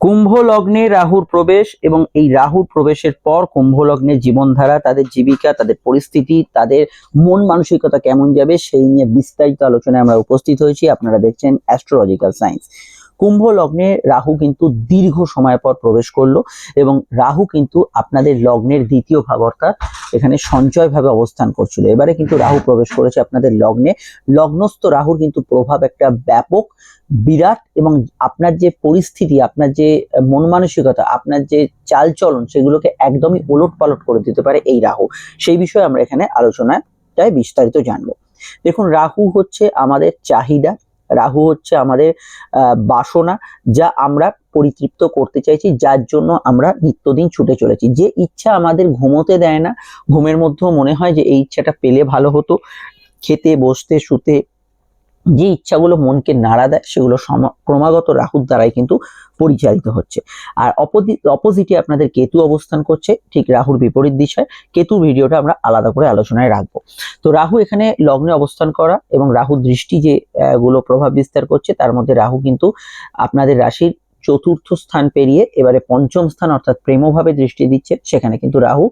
কুম্ভ লগ্নে রাহুর প্রবেশ এবং এই রাহুর প্রবেশের পর কুম্ভ লগ্নে জীবনধারা, তাদের জীবিকা, তাদের পরিস্থিতি, তাদের মন মানসিকতা কেমন যাবে, সেই নিয়ে বিস্তারিত আলোচনায় আমরা উপস্থিত হয়েছি। আপনারা দেখছেন অ্যাস্ট্রোলজিক্যাল সায়েন্স কুম্ভ লগ্নে রাহু কিন্তু দীর্ঘ সময় পর প্রবেশ করল এবং রাহু কিন্তু আপনাদের লগ্নের দ্বিতীয় ভাব অর্থাৎ এখানে সঞ্চয় ভাবে অবস্থান করছিল। এবারে কিন্তু রাহু প্রবেশ করেছে আপনাদের লগ্নে। লগ্নস্থ রাহুর কিন্তু প্রভাব একটা ব্যাপক, বিরাট এবং আপনার যে পরিস্থিতি, আপনার যে মন মানসিকতা আপনার যে চালচলন সেগুলোকে একদমই ওলট পালট করে দিতে পারে এই রাহু। সেই বিষয়ে আমরা এখানে আলোচনায় বিস্তারিত জানব। দেখুন, রাহু হচ্ছে আমাদের চাহিদা রাহু হচ্ছে আমাদের বাসনা যা আমরা পরিতৃপ্ত করতে চাইছি, যার জন্য আমরা নিত্যদিন ছুটে চলেছি। যে ইচ্ছা আমাদের ঘুমোতে দেয় না, ঘুমের মধ্যেও মনে হয় যে এই ইচ্ছাটা পেলে ভালো হতো। খেতে, বসতে, শুতে যে ইচ্ছাগুলো মনকে নাড়া দেয়, সেগুলো ক্রমাগত রাহুর দ্বারাই কিন্তু পরিচালিত হচ্ছে। আর অপোজিটে আপনাদের কেতু অবস্থান করছে, ঠিক রাহুর বিপরীত দিশায়। কেতু ভিডিওটা আমরা আলাদা করে আলোচনায় রাখব। তো রাহু এখানে লগ্নে অবস্থান করা এবং রাহুর দৃষ্টি যে গুলো প্রভাব বিস্তার করছে, তার মধ্যে রাহু কিন্তু আপনাদের রাশির চতুর্থ স্থান পেরিয়ে এবারে পঞ্চম স্থান অর্থাৎ প্রেমভাবে দৃষ্টি দিচ্ছে, সেখানে কিন্তু রাহু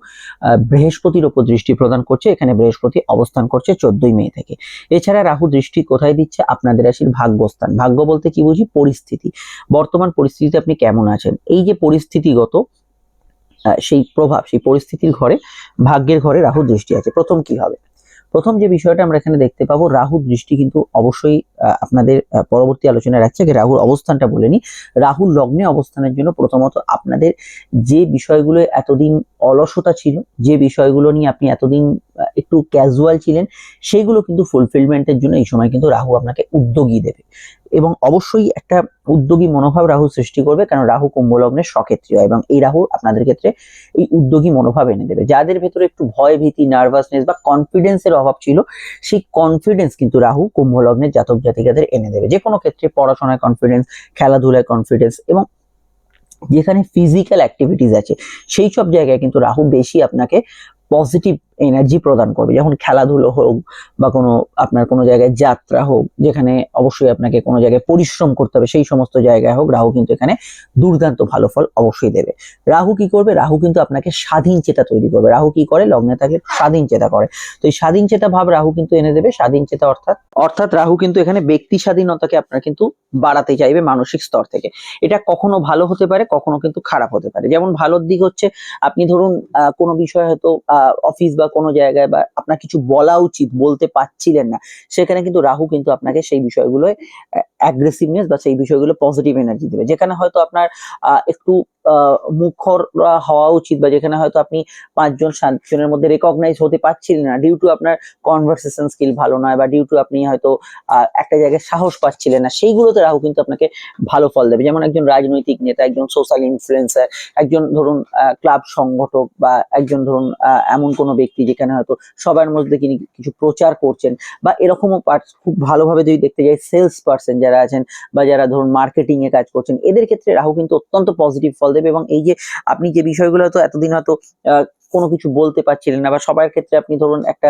বৃহস্পতির ওপর দৃষ্টি প্রদান করছে, এখানে বৃহস্পতি অবস্থান করছে চোদ্দই মে থেকে। এছাড়া রাহু দৃষ্টি কোথায় দিচ্ছে? আপনাদের রাশির ভাগ্যস্থান। ভাগ্য বলতে কি বুঝি? পরিস্থিতি। বর্তমান পরিস্থিতিতে আপনি কেমন আছেন? এই যে পরিস্থিতিগত সেই প্রভাব, সেই পরিস্থিতির ঘরে, ভাগ্যের ঘরে রাহু দৃষ্টি আছে। প্রথম কি হবে? প্রথম যে বিষয়টা আমরা এখানে দেখতে পাবো, রাহু দৃষ্টি কিন্তু অবশ্যই আপনাদের পরবর্তী আলোচনায় রাখছে। আগে রাহুর অবস্থানটা বলে নিই। রাহুর লগ্নে অবস্থানের জন্য প্রথমত আপনাদের যে বিষয়গুলো এতদিন অলসতা ছিল, যে বিষয়গুলো নিয়ে আপনি এতদিন একটু ক্যাজুয়াল ছিলেন সেইগুলো কিন্তু ফুলফিলমেন্টের জন্য এই সময় কিন্তু রাহু আপনাকে উদ্যোগী দেবে। এবং অবশ্যই একটা উদ্যোগী মনোভাব রাহু সৃষ্টি করবে, কারণ রাহু কুম্ভ লগ্নের সক্ষেত্রীয় এবং এই রাহু আপনাদের ক্ষেত্রে এই উদ্যোগী মনোভাব এনে দেবে। যাদের ভেতরে একটু ভয় ভীতি নার্ভাসনেস বা কনফিডেন্সের অভাব ছিল, সেই কনফিডেন্স কিন্তু রাহু কুম্ভ লগ্নের জাতক জাতিকাদের এনে দেবে। যে কোনো ক্ষেত্রে পড়াশোনায় কনফিডেন্স খেলাধুলায় কনফিডেন্স এবং যেখানে ফিজিক্যাল অ্যাক্টিভিটিস আছে, সেই সব জায়গায় কিন্তু রাহু বেশি আপনাকে পজিটিভ এনার্জি প্রদান করবে। যেমন খেলাধুলো হোক বা কোনো আপনার কোনো জায়গায় যাত্রা হোক, যেখানে অবশ্যই আপনাকে কোনো জায়গায় পরিশ্রম করতে হবে, সেই সমস্ত জায়গায় হোক, রাহু কিন্তু এখানে দুর্দান্ত ভালো ফল অবশ্যই দেবে। রাহু কি করবে? রাহু কিন্তু আপনাকে স্বাধীন চেতা তৈরি করবে। রাহু কি করে? লগ্নে থাকলে স্বাধীন চেতা করে। তো এই স্বাধীন চেতা ভাব রাহু কিন্তু এনে দেবে। স্বাধীন চেতা অর্থাৎ অর্থাৎ রাহু কিন্তু এখানে ব্যক্তি স্বাধীনতাকে আপনার কিন্তু বাড়াতে চাইবে মানসিক স্তর থেকে। এটা কখনো ভালো হতে পারে, কখনো কিন্তু খারাপ হতে পারে। যেমন ভালোর দিক হচ্ছে, আপনি ধরুন কোনো বিষয়ে হয়তো অফিস বা কোনো জায়গায় বা আপনার কিছু বলা উচিত, বলতে পারছিলেন না, সেখানে কিন্তু রাহু কিন্তু আপনাকে সেই বিষয়গুলোয় অ্যাগ্রেসিভনেস বা সেই বিষয়গুলো পজিটিভ এনার্জি দেবে। যেখানে হয়তো আপনার একটু মুখর হওয়া উচিত বা যেখানে হয়তো আপনি পাঁচজন, সাতজনের মধ্যে রেকগনাইজ হতে পারছিলেন না। ডিউ টু আপনার কনভারসেশন স্কিল ভালো নয় বা ডিউ টু আপনি হয়তো একটা জায়গায় সাহস পাচ্ছিলেন না, সেইগুলোতে রাহু কিন্তু আপনাকে ভালো ফল দেবে। যেমন একজন রাজনৈতিক নেতা, একজন সোশ্যাল ইনফ্লুয়েন্সার একজন ধরুন ক্লাব সংগঠক বা একজন ধরুন এমন কোনো ব্যক্তি যেখানে হয়তো সবার মধ্যে তিনি কিছু প্রচার করছেন বা এরকমও খুব ভালোভাবে যদি দেখতে যাই সেলস পার্সন যারা আছেন বা যারা ধরুন মার্কেটিং এ কাজ করছেন, এদের ক্ষেত্রে রাহু কিন্তু অত্যন্ত পজিটিভ ফল দেবে এবং এই যে আপনি যে বিষয়গুলো হয়তো এতদিন হয়তো কোনো কিছু বলতে পারছিলেন না বা সবার ক্ষেত্রে আপনি ধরুন একটা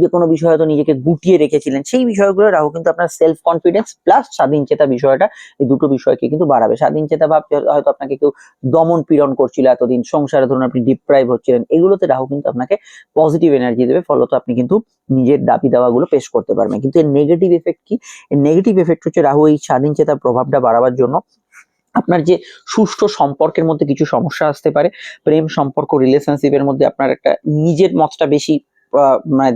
যে কোনো বিষয় হয়তো নিজেকে গুটিয়ে রেখেছিলেন, সেই বিষয়গুলো রাহু কিন্তু আপনার সেলফ কনফিডেন্স প্লাস স্বাধীন চেতা বিষয়টা, এই দুটো বিষয়কে কিন্তু বাড়াবে। স্বাধীন চেতা ভাব হয়তো আপনাকে কেউ দমন পীড়ন করছিল এতদিন, সংসারে ধরুন আপনি ডিপ্রাইভ হচ্ছিলেন, এগুলোতে রাহু কিন্তু আপনাকে পজিটিভ এনার্জি দেবে, ফলত আপনি কিন্তু নিজের দাবি দাওয়াগুলো পেশ করতে পারবেন। কিন্তু এর নেগেটিভ এফেক্ট কি? এর নেগেটিভ এফেক্ট হচ্ছে রাহু এই স্বাধীন চেতার প্রভাবটা বাড়াবার জন্য আপনার যে সুষ্ঠু সম্পর্কের মধ্যে কিছু সমস্যা আসতে পারে, প্রেম সম্পর্ক রিলেশনশিপের মধ্যে আপনার একটা নিজের মতটা বেশি মানে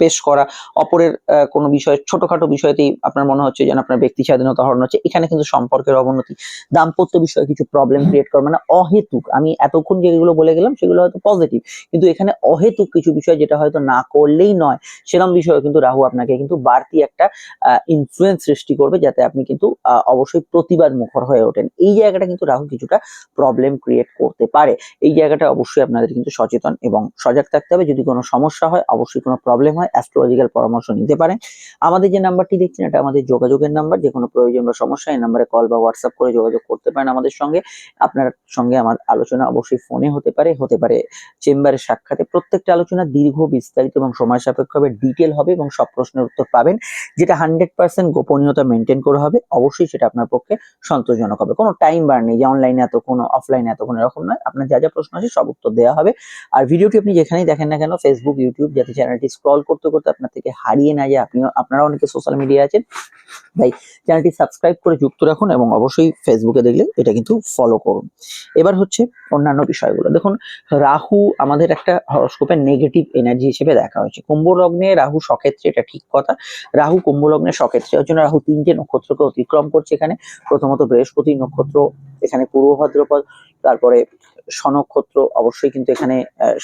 পেশ করা অপরের কোনো বিষয় ছোটখাটো বিষয়তেই আপনার মনে হচ্ছে যেন আপনার ব্যক্তি স্বাধীনতা হরণ হচ্ছে। এখানে কিন্তু সম্পর্কের অবনতি দাম্পত্য বিষয়ে কিছু প্রবলেম ক্রিয়েট করে মানে অহেতুক। আমি এতক্ষণ যেগুলো বলে গেলাম সেগুলো হয়তো পজিটিভ কিন্তু এখানে অহেতুক কিছু বিষয় যেটা হয়তো না করলেই নয় সেরকম বিষয়ে কিন্তু রাহু আপনাকে কিন্তু বাড়তি একটা ইনফ্লুয়েন্স সৃষ্টি করবে যাতে আপনি কিন্তু অবশ্যই প্রতিবাদ মুখর হয়ে ওঠেন। এই জায়গাটা কিন্তু রাহু কিছুটা প্রবলেম ক্রিয়েট করতে পারে। এই জায়গাটা অবশ্যই আপনাদের কিন্তু সচেতন এবং সজাগ থাকতে হবে। যদি কোনো সমস্যা হয় হয়, অবশ্যই কোনো প্রবলেম হয় অ্যাস্ট্রোলজিক্যাল পরামর্শ নিতে পারেন। আমাদের যে নাম্বারটি দেখছেন, এটা আমাদের যোগাযোগের নাম্বার যে কোনো প্রয়োজন বা সমস্যা, এই নাম্বারে কল বা হোয়াটসঅ্যাপ করে যোগাযোগ করতে পারেন আমাদের সঙ্গে। আপনার সঙ্গে আমার আলোচনা অবশ্যই ফোনে হতে পারে হতে পারে চেম্বারে সাক্ষাতে। প্রত্যেকটা আলোচনা দীর্ঘ, বিস্তারিত এবং সময় সাপেক্ষ হবে ডিটেল হবে এবং সব প্রশ্নের উত্তর পাবেন, যেটা হান্ড্রেড পার্সেন্ট গোপনীয়তা মেনটেন করে হবে। অবশ্যই সেটা আপনার পক্ষে সন্তোষজনক হবে। কোনো টাইম বার নেই যে অনলাইনে এত কোনো অফলাইনে এত কোনো এরকম নয়। আপনার যা যা প্রশ্ন আছে সব উত্তর দেওয়া হবে। আর ভিডিওটি আপনি যেখানেই দেখেন না কেন ফেসবুক ইউটিউব যাতে চ্যানেলটি স্ক্রল করতে করতে আপনার থেকে হারিয়ে না যায়। আপনি আপনারা অনেকে সোশ্যাল মিডিয়া আছেন। তাই চ্যানেলটি সাবস্ক্রাইব করে যুক্ত রাখুন এবং অবশ্যই ফেসবুকে দেখলে এটা কিন্তু ফলো করুন। এবার হচ্ছে অন্যান্য বিষয়গুলো। দেখুন, রাহু আমাদের একটা হরস্কোপের নেগেটিভ এনার্জি হিসেবে দেখা হয়েছে। কুম্ভ লগ্নে রাহু সক্ষেত্রে এটা ঠিক কথা। রাহু কুম্ভ লগ্নে সক্ষেত্রে ওর জন্য রাহু তিনটে নক্ষত্রকে অতিক্রম করছে এখানে। প্রথমত বৃহস্পতি নক্ষত্র, এখানে পূর্ব ভাদ্রপদ, তারপরে স্বনক্ষত্র অবশ্যই কিন্তু এখানে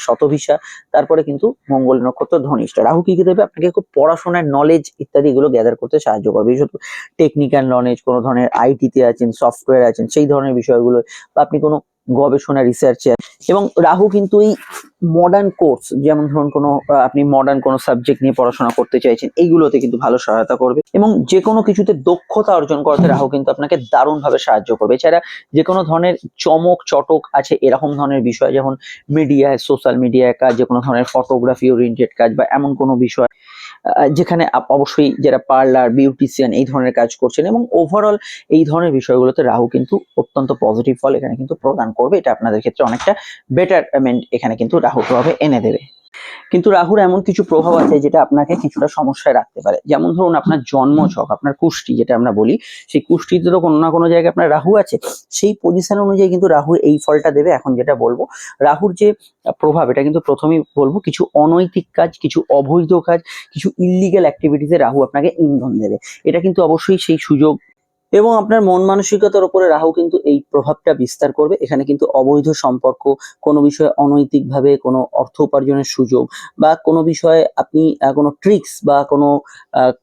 শতভিসা। তারপরে কিন্তু মঙ্গল নক্ষত্র ধনিষ্ঠ। রাহু কি কি দেবে? আপনাকে খুব পড়াশোনার নলেজ ইত্যাদি এগুলো গ্যাদার করতে সাহায্য করবে। বিশেষত টেকনিক্যাল নলেজ কোনো ধরনের আইটিতে আছেন সফটওয়্যার আছেন, সেই ধরনের বিষয়গুলো, বা আপনি কোনো গবেষণা রিসার্চে এবং রাহু কিন্তু এই মডার্ন কোর্স যেমন ধরুন কোনো আপনি মডার্ন কোনো সাবজেক্ট নিয়ে পড়াশোনা করতে চাইছেন, এইগুলোতে কিন্তু ভালো সহায়তা করবে। এবং যে কোনো কিছুতে দক্ষতা অর্জন করতে রাহু কিন্তু আপনাকে দারুণভাবে সাহায্য করবে। এছাড়া যে কোনো ধরনের চমক, চটক আছে, এরকম ধরনের বিষয়, যেমন মিডিয়ায় সোশ্যাল মিডিয়ায় কাজ যে কোনো ধরনের ফটোগ্রাফি ওরিয়েন্টেড কাজ বা এমন কোনো বিষয় যেখানে অবশ্যই যারা পার্লার, বিউটিশিয়ান এই ধরনের কাজ করছেন এবং ওভারঅল এই ধরনের বিষয়গুলোতে রাহু কিন্তু অত্যন্ত পজিটিভ ফল এখানে কিন্তু প্রদান করবে। এটা আপনাদের ক্ষেত্রে অনেকটা বেটারমেন্ট এখানে কিন্তু রাহু প্রভাবে এনে দেবে। কিন্তু রাহুর এমন কিছু প্রভাব আছে যেটা আপনাকে কিছুটা সমস্যায় রাখতে পারে। যেমন ধরুন আপনার জন্মছক আপনার কুষ্টি যেটা আমরা বলি, সেই কুষ্টিতে তো কোনো না কোনো জায়গায় আপনার রাহু আছে। সেই পজিশন অনুযায়ী কিন্তু রাহু এই ফলটা দেবে, এখন যেটা বলব। রাহুর যে প্রভাব, এটা কিন্তু প্রথমেই বলব, কিছু অনৈতিক কাজ, কিছু অবৈধ কাজ, কিছু ইলিগাল অ্যাক্টিভিটিসে রাহু আপনাকে ইন্ধন দেবে। এটা কিন্তু অবশ্যই সেই সুযোগ এবং আপনার মন মানসিকতার উপরে রাহু কিন্তু এই প্রভাবটা বিস্তার করবে। এখানে কিন্তু অবৈধ সম্পর্ক, কোনো বিষয়ে অনৈতিকভাবে কোনো অর্থ উপার্জনের সুযোগ বা কোনো বিষয়ে আপনি কোনো ট্রিক্স বা কোনো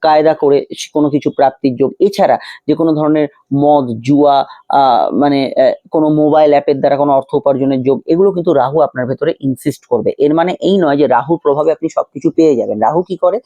কায়দা করে কোনো কিছু প্রাপ্তির যোগ। এছাড়া যে কোনো ধরনের মদ, জুয়া মানে কোনো মোবাইল অ্যাপের দ্বারা কোনো অর্থ উপার্জনের যোগ, এগুলো কিন্তু রাহু আপনার ভেতরে ইনসিস্ট করবে। এর মানে এই নয় যে রাহুর প্রভাবে আপনি সবকিছু পেয়ে যাবেন। রাহু কি করে?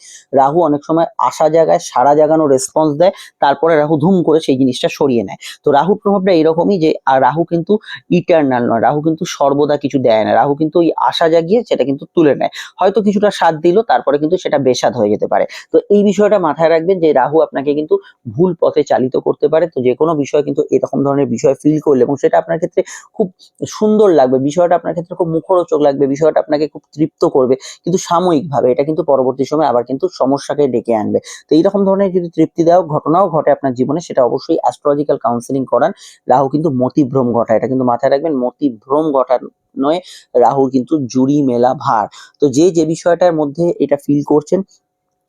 রাহু অনেক সময় আশা জায়গায় সারা জাগানো রেসপন্স দেয়, তারপরে রাহু ধুম করে সেই জিনিসটা সরিয়ে নেয়। তো রাহু প্রভাবটা এরকমই যে, আর রাহু কিন্তু ইটার্নাল নয়, রাহু কিন্তু সর্বদা কিছু দেয় না। রাহু কিন্তু ওই আশা জাগিয়ে সেটা কিন্তু তুলে নেয়। হয়তো কিছুটা স্বাদ দিল, তারপরে কিন্তু সেটা বেস্বাদ হয়ে যেতে পারে। তো এই বিষয়টা মাথায় রাখবেন যে, রাহু আপনাকে কিন্তু ভুল পথে চালিত করতে পারে। তো যে কোনো বিষয় কিন্তু এরকম ধরনের বিষয় ফিল করলে এবং সেটা আপনার ক্ষেত্রে খুব সুন্দর লাগবে। বিষয়টা আপনার ক্ষেত্রে খুব মুখরোচক লাগবে। বিষয়টা আপনাকে খুব তৃপ্ত করবে। কিন্তু সাময়িকভাবে এটা কিন্তু পরবর্তী সময় আবার কিন্তু সমস্যাকে ডেকে আনবে। তো এইরকম ধরনের যদি তৃপ্তিদায়ক ঘটনাও ঘটে আপনার জীবনে, সেটা অবশ্যই অ্যাস্ট্রোলজিক্যাল কাউন্সিলিং করান। রাহু কিন্তু মতিভ্রম ঘটায়। এটা কিন্তু মাথায় রাখবেন, মতিভ্রম ঘটার নয় রাহুর কিন্তু জুড়ি মেলা ভার। তো যে যে বিষয়টার মধ্যে এটা ফিল করছেন,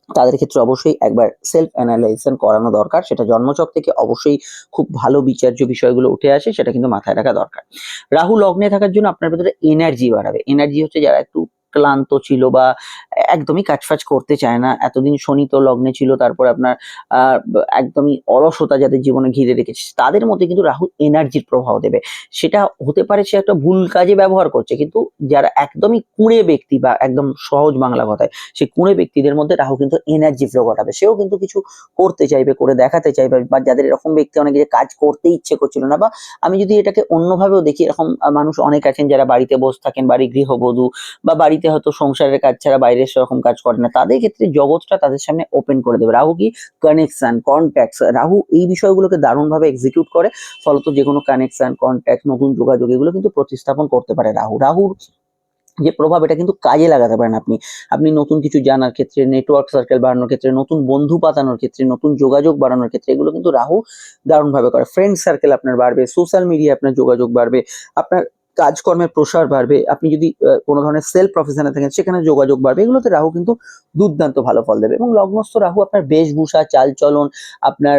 তাদের ক্ষেত্রে অবশ্যই একবার সেলফ অ্যানালাইজেশন করানো দরকার। সেটা জন্মচক থেকে অবশ্যই খুব ভালো বিচার্য বিষয়গুলো উঠে আসে, সেটা কিন্তু মাথায় রাখা দরকার। রাহু লগ্নে থাকার জন্য আপনার ভেতরে এনার্জি বাড়াবে। এনার্জি হচ্ছে যারা একটু ক্লান্ত ছিল বা একদমই কাজফাজ করতে চায় না। এতদিন শনি তো লগ্নে ছিল, তারপর আপনার একদমই অলসতা যাদের জীবনে ঘিরে রেখেছে, তাদের মধ্যে কিন্তু রাহু এনার্জির প্রভাব দেবে। সেটা হতে পারে সে একটা ভুল কাজে ব্যবহার করছে, কিন্তু যারা একদমই কুঁড়ে ব্যক্তি বা একদম সহজ বাংলা কথায় সেই কুঁড়ে ব্যক্তিদের মধ্যে রাহু কিন্তু এনার্জি ফ্লো ঘটাবে সেও কিন্তু কিছু করতে চাইবে, করে দেখাতে চাইবে, বা যাদের এরকম ব্যক্তি অনেকে যে কাজ করতে ইচ্ছে করছিল না, বা আমি যদি এটাকে অন্যভাবেও দেখি, এরকম মানুষ অনেক আছেন যারা বাড়িতে বসে থাকেন বাড়ি গৃহবধূ বা বাড়িতে হয়তো সংসারের কাজ ছাড়া বাইরে সেরকম কাজ করে না। তাদের ক্ষেত্রে জগৎটা তাদের সামনে ওপেন করে দেবে। রাহু কি কানেকশন কন্ট্যাক্টস রাহু এই বিষয়গুলোকে দারুণভাবে এক্সিকিউট করে। ফলত যে কোনো কানেকশন কন্ট্যাক্ট নতুন যোগাযোগ এগুলো কিন্তু প্রতিস্থাপন করতে পারে রাহু। রাহুর যে প্রভাব এটা কিন্তু কাজে লাগাতে পারেন আপনি। আপনি নতুন কিছু জানার ক্ষেত্রে নেটওয়ার্ক সার্কেল বাড়ানোর ক্ষেত্রে, নতুন বন্ধু পাতানোর ক্ষেত্রে, নতুন যোগাযোগ বাড়ানোর ক্ষেত্রে এগুলো কিন্তু রাহু দারুণভাবে করে। ফ্রেন্ড সার্কেল আপনার বাড়বে সোশ্যাল মিডিয়া আপনার যোগাযোগ বাড়বে। আপনার কাজকর্মের প্রসার বাড়বে, আপনি যদি কোনো ধরনের সেলফ প্রফেশনে থাকেন, সেখানে যোগাযোগ বাড়বে, এগুলোতে রাহু কিন্তু দুর্দান্ত ভালো ফল দেবে এবং লগ্নস্থ রাহু আপনার বেশভূষা, চালচলন, আপনার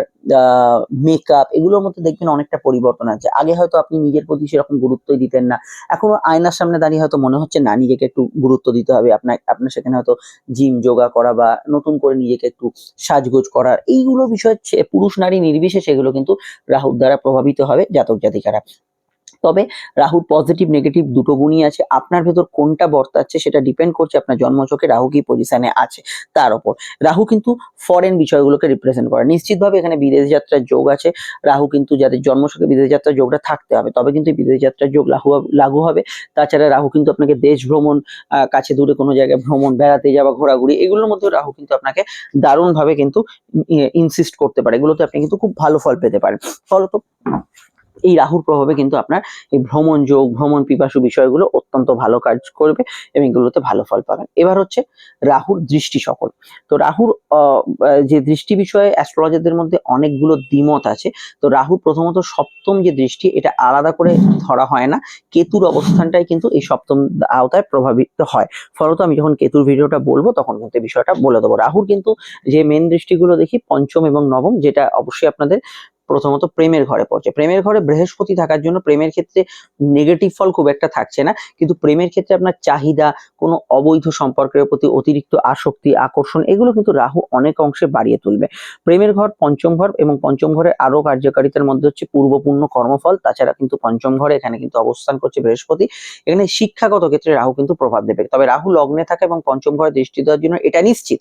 মেকআপ এগুলোর মধ্যে দেখবেন অনেকটা পরিবর্তন আছে। আগে হয়তো আপনি নিজের প্রতি সেরকম গুরুত্বই দিতেন না, এখনও আয়নার সামনে দাঁড়িয়ে হয়তো মনে হচ্ছে, না, নিজেকে একটু গুরুত্ব দিতে হবে, আপনার আপনার সেখানে হয়তো জিম যোগা করা বা নতুন করে নিজেকে একটু সাজগোজ করা এইগুলো বিষয় পুরুষ নারী নির্বিশেষে এগুলো কিন্তু রাহুর দ্বারা প্রভাবিত হবে জাতক জাতিকারা তবে রাহুর পজিটিভ নেগেটিভ দুটো গুণই আছে। আপনার ভেতর কোনটা বর্তাচ্ছে সেটা ডিপেন্ড করছে আপনার জন্মচকে রাহু কি পজিশনে আছে। তার উপর রাহু কিন্তু ফরেন বিষয়গুলোকে রিপ্রেজেন্ট করে। নিশ্চিতভাবে এখানে বিদেশ যাত্রার যোগ আছে। রাহু কিন্তু যাদের জন্মছকে বিদেশ যাত্রার যোগটা থাকতে হবে, তবে কিন্তু বিদেশ যাত্রার যোগ লাগু লাগু হবে। তাছাড়া রাহু কিন্তু আপনাকে দেশ ভ্রমণ কাছে দূরে কোনো জায়গায় ভ্রমণ, বেড়াতে যাওয়া, ঘোরাঘুরি, এগুলোর মধ্যে রাহু কিন্তু আপনাকে দারুণভাবে কিন্তু ইনসিস্ট করতে পারে। এগুলোতে আপনি কিন্তু খুব ভালো ফল পেতে পারেন। ফলত এই রাহুর প্রভাবে কিন্তু আপনার এই ভ্রমণ যোগ, ভ্রমণ পিপাসু বিষয়গুলো অত্যন্ত ভালো কাজ করবে এবং এগুলোতে ভালো ফল পাবেন। এবার হচ্ছে রাহুর দৃষ্টি সকল। তো রাহুর যে দৃষ্টি বিষয়ে অ্যাস্ট্রোলজারদের মধ্যে অনেকগুলো দ্বিমত আছে, তো রাহু প্রথমত সপ্তম যে দৃষ্টি, এটা আলাদা করে ধরা হয় না। কেতুর অবস্থানটাই কিন্তু এই সপ্তম আওতায় প্রভাবিত হয়। ফলত আমি যখন কেতুর ভিডিওটা বলব, তখন কিন্তু বিষয়টা বলে দেবো। রাহুর কিন্তু যে মেন দৃষ্টিগুলো দেখি, পঞ্চম এবং নবম, যেটা অবশ্যই আপনাদের প্রথমত প্রেমের ঘরে পড়ছে প্রেমের ঘরে বৃহস্পতি থাকার জন্য প্রেমের ক্ষেত্রে নেগেটিভ ফল খুব একটা থাকছে না। কিন্তু প্রেমের ক্ষেত্রে আপনার চাহিদা, কোনো অবৈধ সম্পর্কের প্রতি অতিরিক্ত আসক্তি, আকর্ষণ, এগুলো কিন্তু রাহু অনেক অংশে বাড়িয়ে তুলবে। প্রেমের ঘর পঞ্চম ঘর এবং পঞ্চম ঘরের আরও কার্যকারিতার মধ্যে হচ্ছে পূর্বপূর্ণ কর্মফল, তাছাড়া কিন্তু পঞ্চম ঘরে এখানে কিন্তু অবস্থান করছে বৃহস্পতি। এখানে শিক্ষাগত ক্ষেত্রে রাহু কিন্তু প্রভাব দেবে। তবে রাহু লগ্নে থাকে এবং পঞ্চম ঘরে দৃষ্টি দেওয়ার জন্য এটা নিশ্চিত।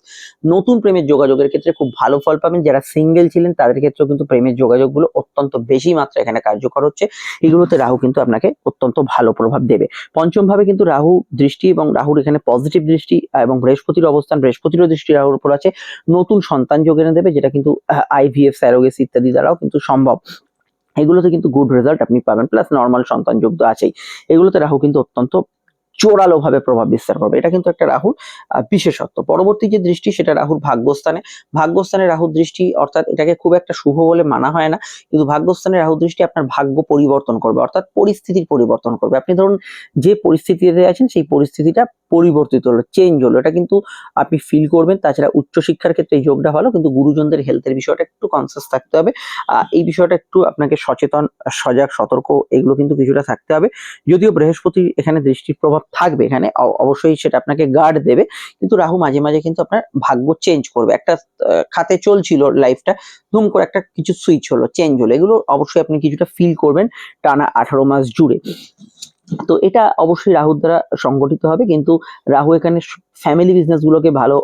নতুন প্রেমের যোগাযোগের ক্ষেত্রে খুব ভালো ফল পাবেন। যারা সিঙ্গেল ছিলেন, তাদের ক্ষেত্রেও কিন্তু প্রেমের যোগাযোগগুলো অত্যন্ত বেশি মাত্রা এখানে কার্যকর হচ্ছে। এগুলোতে রাহু কিন্তু আপনাকে অত্যন্ত ভালো প্রভাব দেবে। পঞ্চম ভাবে কিন্তু রাহু দৃষ্টি এবং রাহুর এখানে পজিটিভ দৃষ্টি এবং বৃহস্পতির অবস্থান, বৃহস্পতিরও দৃষ্টি রাহুর উপর আছে। নতুন সন্তান যোগ এনে দেবে, যেটা কিন্তু আইভিএফ স্যারোগেসি ইত্যাদি দ্বারাও কিন্তু সম্ভব। এগুলোতে কিন্তু গুড রেজাল্ট আপনি পাবেন প্লাস নর্মাল সন্তান যোগ তো আছেই। এগুলোতে রাহু কিন্তু অত্যন্ত জোরালো ভাবে প্রভাব বিস্তার করবে। এটা কিন্তু একটা রাহুর বিশেষত্ব। পরবর্তী যে দৃষ্টি, সেটা রাহুর ভাগ্যস্থানে। ভাগ্যস্থানে রাহুর দৃষ্টি, অর্থাৎ এটাকে খুব একটা শুভ বলে মানা হয় না, কিন্তু ভাগ্যস্থানে রাহু দৃষ্টি আপনার ভাগ্য পরিবর্তন করবে, অর্থাৎ পরিস্থিতির পরিবর্তন করবে। আপনি ধরুন যে পরিস্থিতিতে আছেন, সেই পরিস্থিতিটা পরিবর্তিত হলো চেঞ্জ হলো। এটা কিন্তু আপনি ফিল করবেন। তাছাড়া উচ্চশিক্ষার ক্ষেত্রে এই যোগটা ভালো, কিন্তু গুরুজনদের হেলথের বিষয়টা একটু কনসিয়াস থাকতে হবে। এই বিষয়টা একটু আপনাকে সচেতন, সজাগ, সতর্ক, এগুলো কিন্তু কিছুটা থাকতে হবে। যদিও বৃহস্পতির এখানে দৃষ্টির প্রভাব থাকবে এখানে অবশ্যই সেটা আপনাকে গার্ড দেবে। কিন্তু রাহু মাঝে মাঝে কিন্তু আপনার ভাগ্য চেঞ্জ করবে। একটা খাতে চলছিল লাইফটা ধুম করে একটা কিছু সুইচ হলো চেঞ্জ হলো। এগুলো অবশ্যই আপনি কিছুটা ফিল করবেন টানা আঠারো মাস জুড়ে। তো এটা অবশ্যই রাহুর দ্বারা সংগঠিত হবে কিন্তু রাহু এখানে ফ্যামিলি বিজনেস গুলোকে ভালো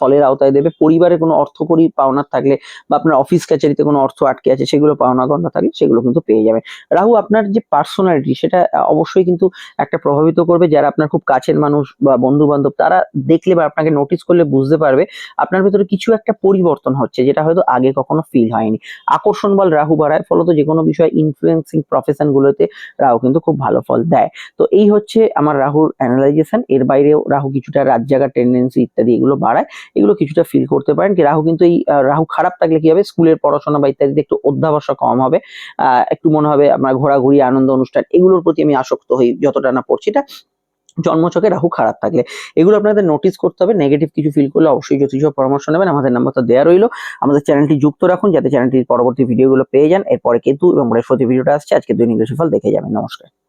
ফলের আওতায় দেবে। পরিবারে কোনো অর্থকরী পাওনার থাকলে বা আপনার অফিস কাছারিতে কোনো অর্থ আটকে আছে, সেগুলো পাওনা গণনা থাকলে সেগুলো কিন্তু পেয়ে যাবেন। রাহু, আপনার যে পার্সোনালিটি সেটা অবশ্যই কিন্তু একটা প্রভাবিত করবে। যারা আপনার খুব কাছের মানুষ বা বন্ধু বান্ধব তারা দেখলে বা আপনাকে নোটিস করলে বুঝতে পারবে আপনার ভেতরে কিছু একটা পরিবর্তন হচ্ছে, যেটা হয়তো আগে কখনো ফিল হয়নি। আকর্ষণ বল রাহু বাড়ায়, ফলত যে কোনো বিষয় ইনফ্লুয়েন্সিং প্রফেশন গুলোতে রাহু কিন্তু খুব ভালো ফল দেয়। তো এই হচ্ছে আমার রাহুর অ্যানালাইজেশন এর বাইরেও রাহু কিছুটা রাত জাগার টেন্ডেন্সি ইত্যাদি এগুলো বাড়ায়, এগুলো কিছুটা ফিল করতে পারেন। কি রাহু কিন্তু এই রাহু খারাপ থাকলে কি হবে? স্কুলের পড়াশোনা বা ইত্যাদিতে একটু অধ্যাবসা কম হবে। একটু মনে হবে আমার ঘোরাঘুরি, আনন্দ অনুষ্ঠান, এগুলোর প্রতি আমি আসক্ত হই যতটা না পড়ছি। এটা জন্মছকে রাহু খারাপ থাকলে। এগুলো আপনাদের নোটিস করতে হবে নেগেটিভ কিছু ফিল করলে অবশ্যই জ্যোতিষ পরামর্শ নেবেন। আমাদের নাম্বারটা দেওয়া রইল। আমাদের চ্যানেলটি যুক্ত রাখুন যাতে চ্যানেলটির পরবর্তী ভিডিওগুলো পেয়ে যান। এরপরে কেতু এবং বৃহস্পতি ভিডিওটা আসছে আজকে দৈনিক রাশিফল দেখে যাবেন। নমস্কার।